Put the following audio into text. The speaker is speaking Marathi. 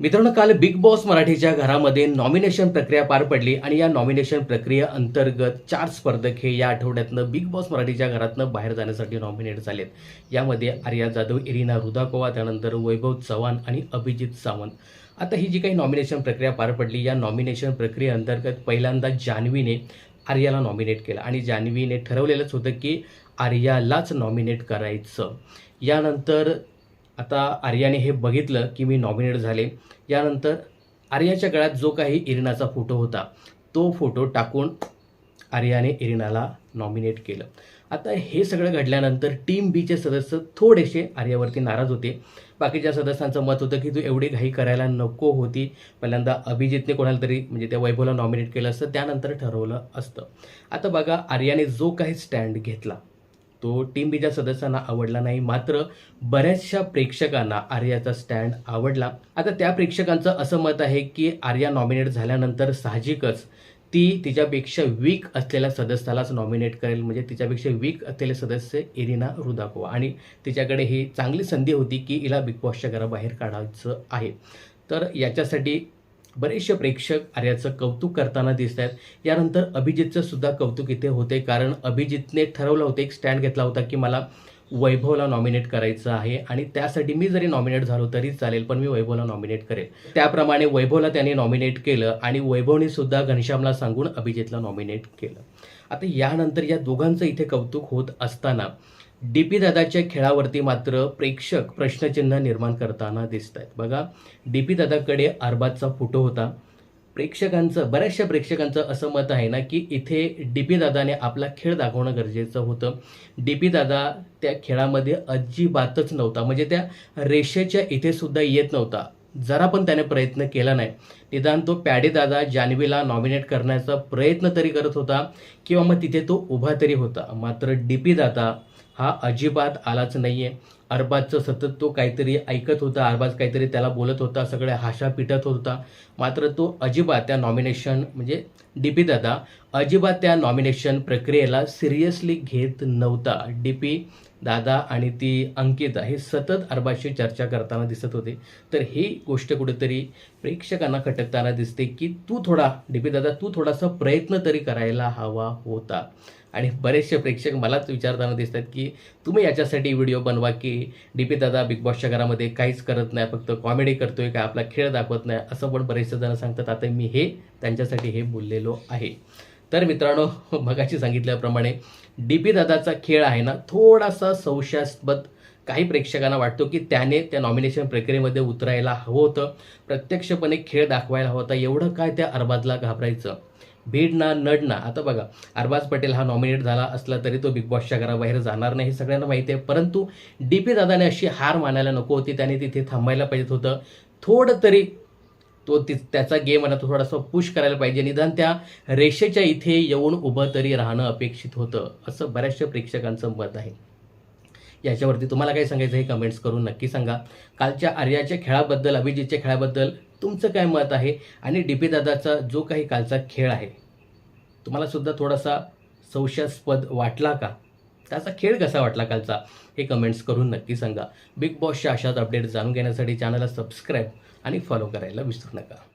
मित्रांनो काल बिग बॉस मराठीच्या घरामध्ये नॉमिनेशन प्रक्रिया पार पडली आणि या नॉमिनेशन प्रक्रिये अंतर्गत चार स्पर्धक हे या आठवड्यातनं बिग बॉस मराठीच्या घरातनं बाहेर जाण्यासाठी नॉमिनेट झालेत. यामध्ये आर्या जाधव इरिना रुदाकोवा त्यानंतर वैभव चव्हाण आणि अभिजित सावंत. आता ही जी काही नॉमिनेशन प्रक्रिया पार पडली या नॉमिनेशन प्रक्रियेअंतर्गत पहिल्यांदा जान्हवीने आर्याला नॉमिनेट केलं. आणि जान्हवीने ठरवलेलंच होतं की आर्यालाच नॉमिनेट करायचं. यानंतर आता आर्याने हे बघितलं की मी नॉमिनेट झाले. यानंतर आर्याच्या गळ्यात जो काही इरिनाचा फोटो होता तो फोटो टाकून आर्याने इरिनाला नॉमिनेट केलं. आता हे सगळं घडल्यानंतर टीम बीचे सदस्य थोडेसे आर्यावरती नाराज होते. बाकीच्या सदस्यांचं मत होतं की तू एवढी घाई करायला नको होती. पहिल्यांदा अभिजितने कोणाला तरी म्हणजे त्या वैभवला नॉमिनेट केलं असतं त्यानंतर ठरवलं असतं. आता बघा आर्याने जो काही स्टँड घेतला तो टीम बीच्या सदस्यांना आवडला नाही. मात्र बऱ्याचशा प्रेक्षकांना आर्याचा स्टँड आवडला. आता त्या प्रेक्षकांचं असं मत आहे की आर्या नॉमिनेट झाल्यानंतर साहजिकच ती तिच्यापेक्षा वीक असलेल्या सदस्यालाच नॉमिनेट करेल. म्हणजे तिच्यापेक्षा वीक असलेले सदस्य इरिना रुदाकोवा. आणि तिच्याकडे ही चांगली संधी होती की हिला बिग बॉसच्या घराबाहेर काढायचं आहे. तर याच्यासाठी बरेचसे प्रेक्षक आर्याचं कौतुक करताना दिसत आहेत यानंतर अभिजितचं सुद्धा कौतुक इथे होते कारण अभिजितने ठरवलं होतं एक स्टँड घेतला होता की मला वैभवला नॉमिनेट करायचं आहे आणि त्यासाठी मी जरी नॉमिनेट झालो तरी चालेल पण मी वैभवला नॉमिनेट करेल. त्याप्रमाणे वैभवला त्याने नॉमिनेट केलं आणि वैभवने सुद्धा घनश्यामला सांगून अभिजितला नॉमिनेट केलं. आता यानंतर या दोघांचं इथे कौतुक होत असताना डी पी दादाच्या खेळावरती मात्र प्रेक्षक प्रश्नचिन्ह निर्माण करताना दिसत आहेत बघा डी पी दादाकडे अरबाजचा फोटो होता. प्रेक्षकांचं बऱ्याचशा प्रेक्षकांचं असं मत आहे ना की इथे डी पी दादाने आपला खेळ दाखवणं गरजेचं होतं. डी पी दादा त्या खेळामध्ये अजिबातच नव्हता. म्हणजे त्या रेषेच्या इथे सुद्धा येत नव्हता. जरा पण त्याने प्रयत्न केला नाही. निदान तो पॅडे दादा जान्हवीला नॉमिनेट करण्याचा प्रयत्न तरी करत होता किंवा मग तिथे तो उभा तरी होता. मात्र डी पी दादा हा अजिबात आलाच नाही आहे अरबाजचं सतत तो काहीतरी ऐकत होता अरबाज काहीतरी त्याला बोलत होता सगळ्या हाशा पिटत होता. मात्र तो अजिबात त्या नॉमिनेशन म्हणजे डी पी दादा अजिबात त्या नॉमिनेशन प्रक्रियेला सिरियसली घेत नव्हता. डी पी दादा आणि ती अंकिता हे सतत अरबाजशी चर्चा करताना दिसत होते. तर ही गोष्ट कुठेतरी प्रेक्षकांना खटकताना दिसते की तू थोडा डी पी दादा तू थोडासा प्रयत्न तरी करायला हवा होता. आणि बरेचसे प्रेक्षक मलाच विचारताना दिसतात की तुम्ही याच्यासाठी व्हिडिओ बनवा की डी पी दादा बिग बॉसच्या घरामध्ये काहीच करत नाही फक्त कॉमेडी करतोय का आपला खेळ दाखवत नाही? असं पण बरेचसे जण सांगतात. आता मी हे त्यांच्यासाठी हे बोललेलो आहे. तर मित्रांनो मगाशी सांगितल्याप्रमाणे डी पी दादाचा खेळ आहे ना थोडासा संशयास्पद. काही प्रेक्षकांना वाटतो की त्याने त्या नॉमिनेशन प्रक्रियेमध्ये उतरायला हवं होतं. प्रत्यक्षपणे खेळ दाखवायला हवा होता. एवढं काय त्या अरबाजला घाबरायचं? भीड ना नड ना. आता बघा अरबाज पटेल हा नॉमिनेट झाला असला तरी तो बिग बॉसच्या घराबाहेर जाणार नाही हे सगळ्यांना माहिती आहे. परंतु डी पी दादाने अशी हार मानायला नको होती त्याने तिथे थांबायला पाहिजे होतं. थोडं तरी तो ति त्याचा गेम आहे तो थोडासा पुश करायला पाहिजे. निदान त्या रेषेच्या इथे येऊन उभं तरी राहणं अपेक्षित होतं असं बऱ्याचशा प्रेक्षकांचं मत आहे. याच्यावरती तुम्हाला काय सांगायचं हे कमेंट्स करून नक्की सांगा. कालच्या आर्याच्या खेळाबद्दल अभिजितच्या खेळाबद्दल तुमचं काय मत आहे? आणि डी पी दादाचा जो काही कालचा खेळ आहे तुम्हाला सुद्धा थोडासा संशयास्पद वाटला का? त्याचा खेळ कसा वाटला कालचा? हे कमेंट्स करून नक्की सांगा. बिग बॉसच्या अशाच अपडेट जाणून घेण्यासाठी चॅनलला सबस्क्राईब आणि फॉलो करायला विसरू नका.